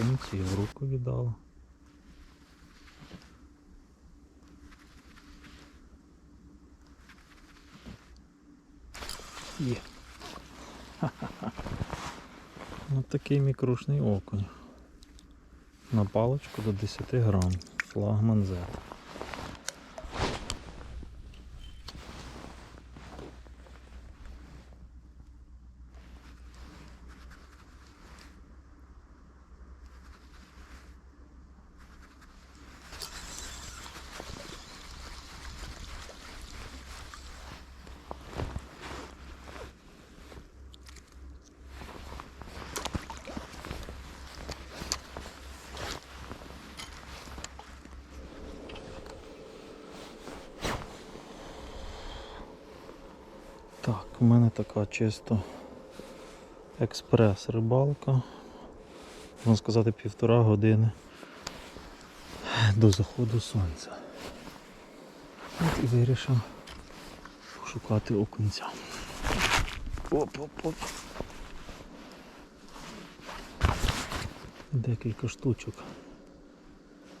окунці і в руку віддала. Є. Ха-ха-ха. Ось такий мікрушний окунь. На паличку до 10 грам. Флагман Z. Так, у мене така чисто експрес-рибалка. Можна сказати, півтора години до заходу сонця. От і вирішив пошукати окунця. Оп-оп-оп. Декілька штучок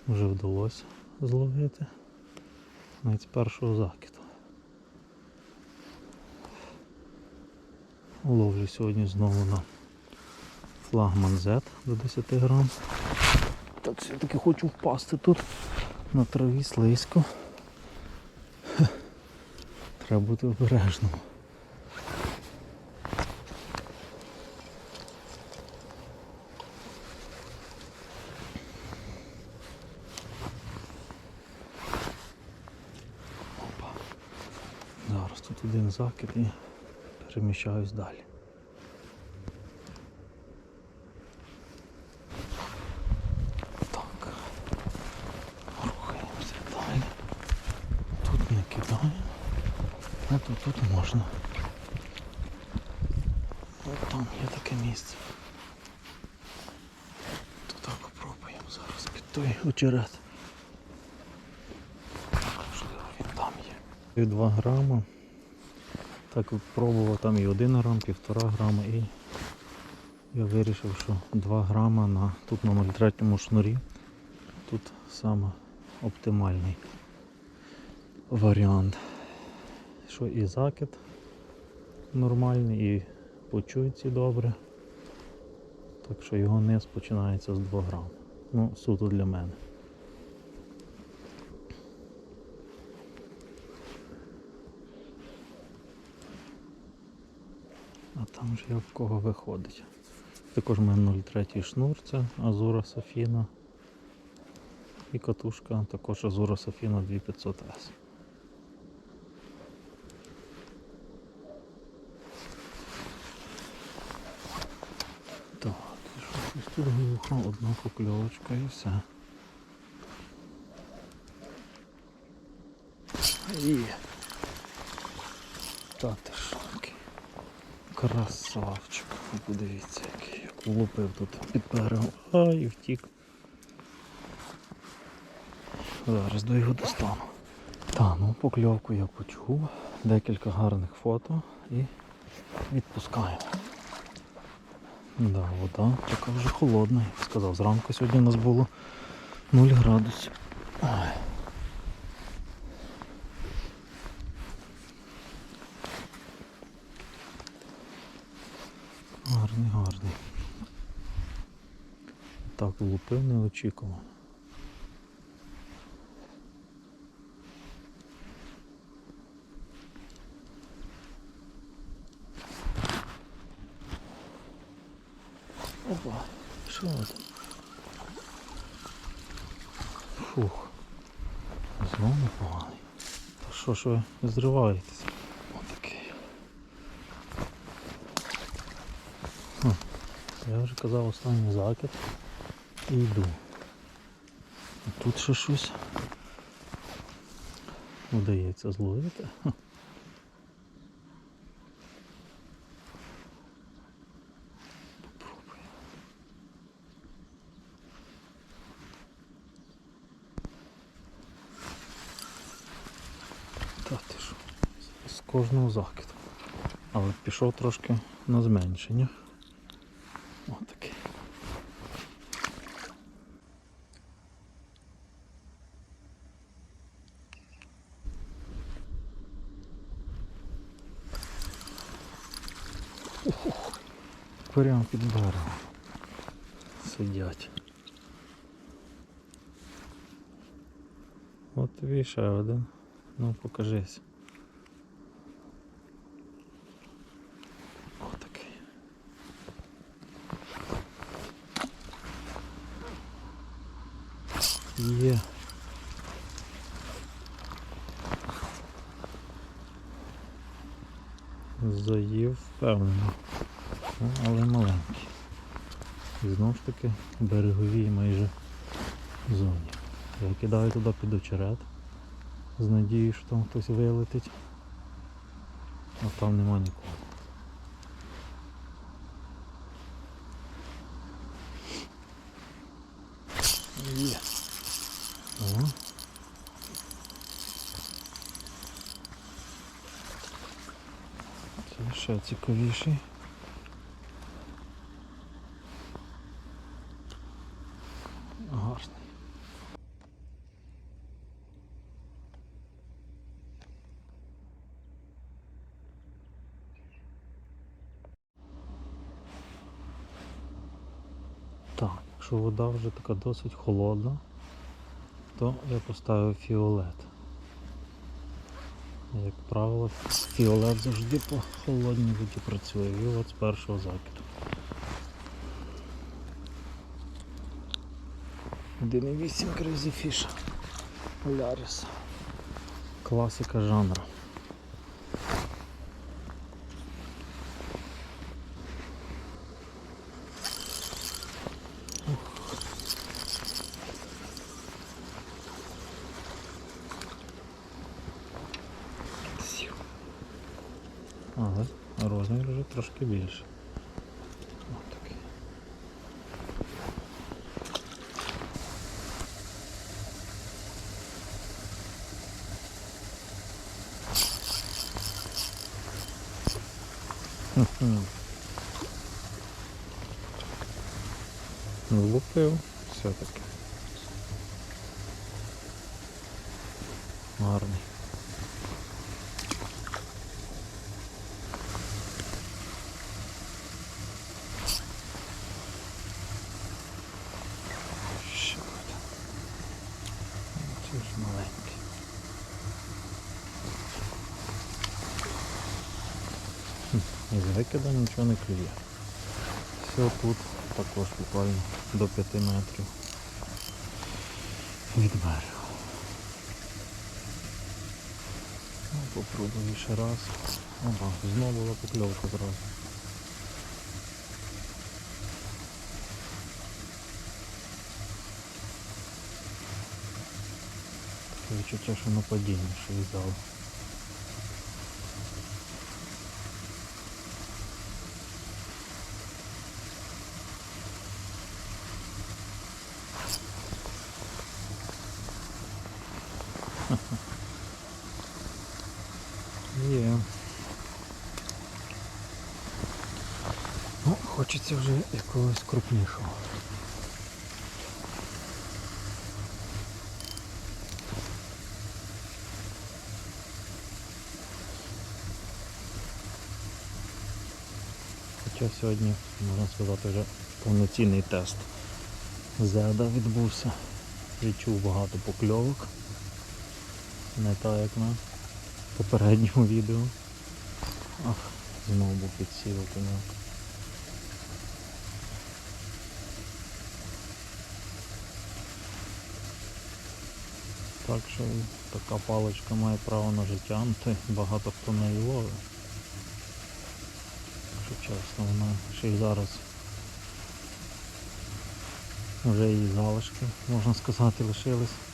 вже вдалося зловити. Навіть з першого закиду. Ловлю сьогодні знову на флагман Z до 10 грам. Так все-таки хочу впасти тут на траві слизько. Треба бути обережним. Опа. Зараз тут один закид і переміщаюсь далі. Так. Рухаємося далі. Тут не кидаю. А тут, тут можна. От там є таке місце. Туди попробуємо зараз під той очерет. Можливо, він там є. 2 грама. Так пробував там і 1 грам, півтора грама і я вирішив, що 2 грама на тут на 0,3 шнурі. Тут саме оптимальний варіант. Що і закид нормальний, і почується добре. Так що його низ починається з 2 грам. Ну, суто для мене. Там же я в кого виходить. Також в мене 0,3 шнур, це Азура Софіна. І катушка також Азура Софіна 2500S. Так, щось тут глухо, одна покльовочка і все. І... Та ти що, красавчик. Подивіться, який як тут під берегом. Ай, втік. Зараз до його достану. Та, ну покльовку я почув. Декілька гарних фото і відпускаємо. Да, вода така вже холодна. Я сказав, зранку сьогодні у нас було 0 градусів. Ай. Гарний, гарний. Так, влупив не очікував. Опа, що там? Фух. Знову непоганий. Та що ж ви зриваєтеся? Я вже казав останній закид і йду. А тут ще щось вдається зловити. З кожного закиду. Але пішов трошки на зменшення. Прямо під берегом. Сидять. От вішає один. Ну покажись. Отакий. Є. Заїв впевнено. Ну, але маленький. І знову ж таки береговій майже зоні. Я кидаю туди під очерет. З надією, що там хтось вилетить. А там нема нікого. Є. О. Це ще цікавіший. Гарний. Так, якщо вода вже така досить холодна, то я поставив фіолет. Як правило, фіолет завжди по холодній воді працює. І от з першого закиду. 1,8 Crazy Fish Polaris. Класика жанру. Але розмір вже трошки більше. Отакий. Мгм. Влупив все-таки. Гарний. Ще один. Це ж маленький. Хм, Із нічого не клює. Все тут також буквально до 5 метрів від берега. Ну, попробую ще раз. Ага, знову була покльовка зразу. Відчуття, що нападіння, що взяв. Є. Ну, хочеться вже якогось крупнішого. Хоча сьогодні, можна сказати, вже повноцінний тест зеда відбувся. Відчув багато покльовок. Не так як на попередньому відео. Ах, знову був підсілок. Так що така паличка має право на життя, ну то багато хто неї ловить. Якщо чесно, вона ще й зараз вже її залишки, можна сказати, лишились.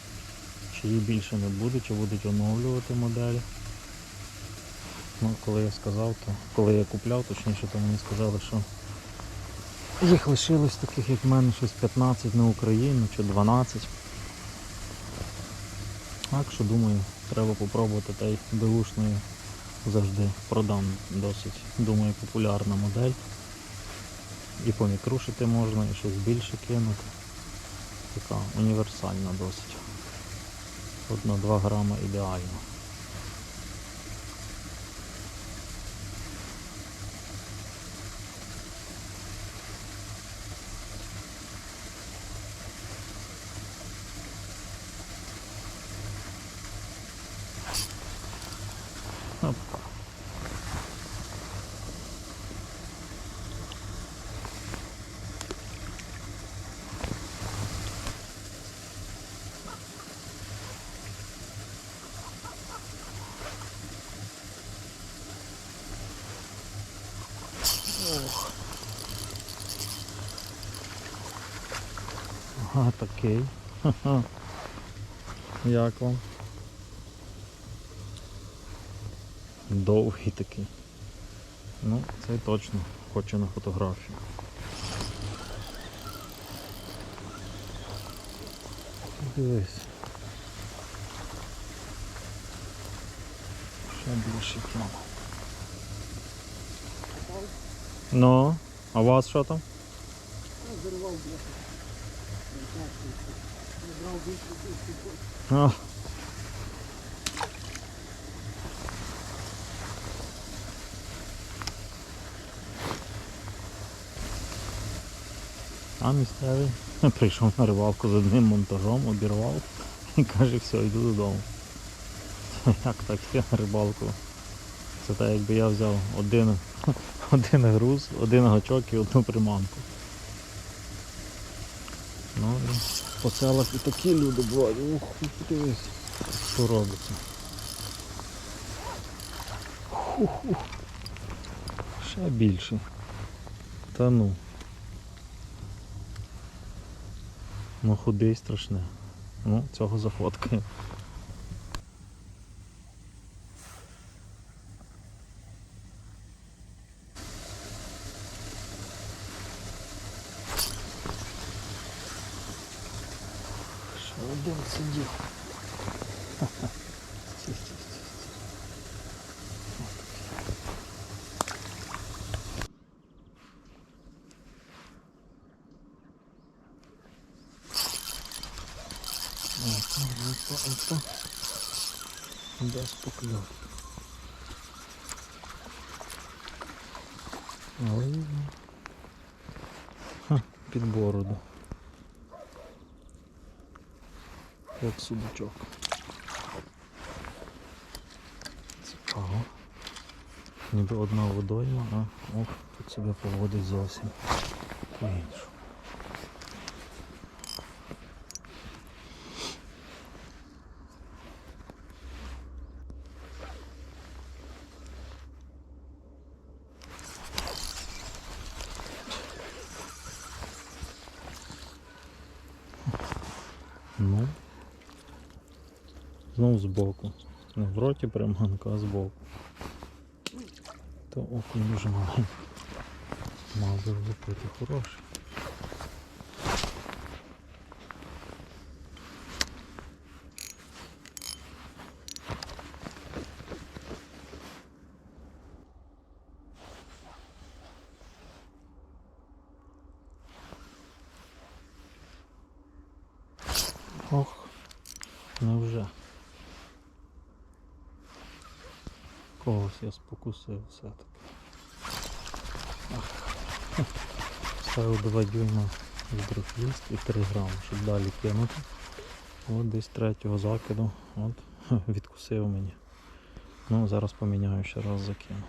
Чи її більше не буде, чи будуть оновлювати моделі. Ну, коли я сказав, то коли я купляв, точніше, то мені сказали, що їх лишилось таких, як в мене, щось 15 на Україну чи 12. Так що думаю, треба попробувати та й беушною завжди продам досить, думаю, популярна модель. І помікрушити можна, і щось більше кинути. Така універсальна досить. От на 2 грама ідеально. А, такий. Ха-ха. Як вам? Довгий такий. Ну, це точно хоче на фотографію. Дивись. Ще більше тема. Ну, а у вас що там? Зарвав бляха. А. А місцевий прийшов на рибалку з одним монтажом, обірвав і каже, все, йду додому. Як так я на рибалку? Це так якби я взяв один, один груз, один гачок і одну приманку. Ну по селах і такі люди бувають. Ух, дивись, що робиться. Ху-ху. Ще більше. Та ну. Ну худий страшне. Ну, цього зафоткаю. Опа. Без покльовки. Ой. Ха, під бороду. Як судачок. Цікаво. Ніби одна водойма, а ох, тут себе поводить зовсім по-іншому. Ну. Знову збоку. Не в роті приманка, а збоку. То окунь дуже маленький. Мав би влупити хороший. Ох, невже. Когось я спокусив все-таки. Ставив 2 дюйма в дрифліст і 3 грами, щоб далі кинути. От десь третього закиду. От відкусив мені. Ну, зараз поміняю ще раз закину.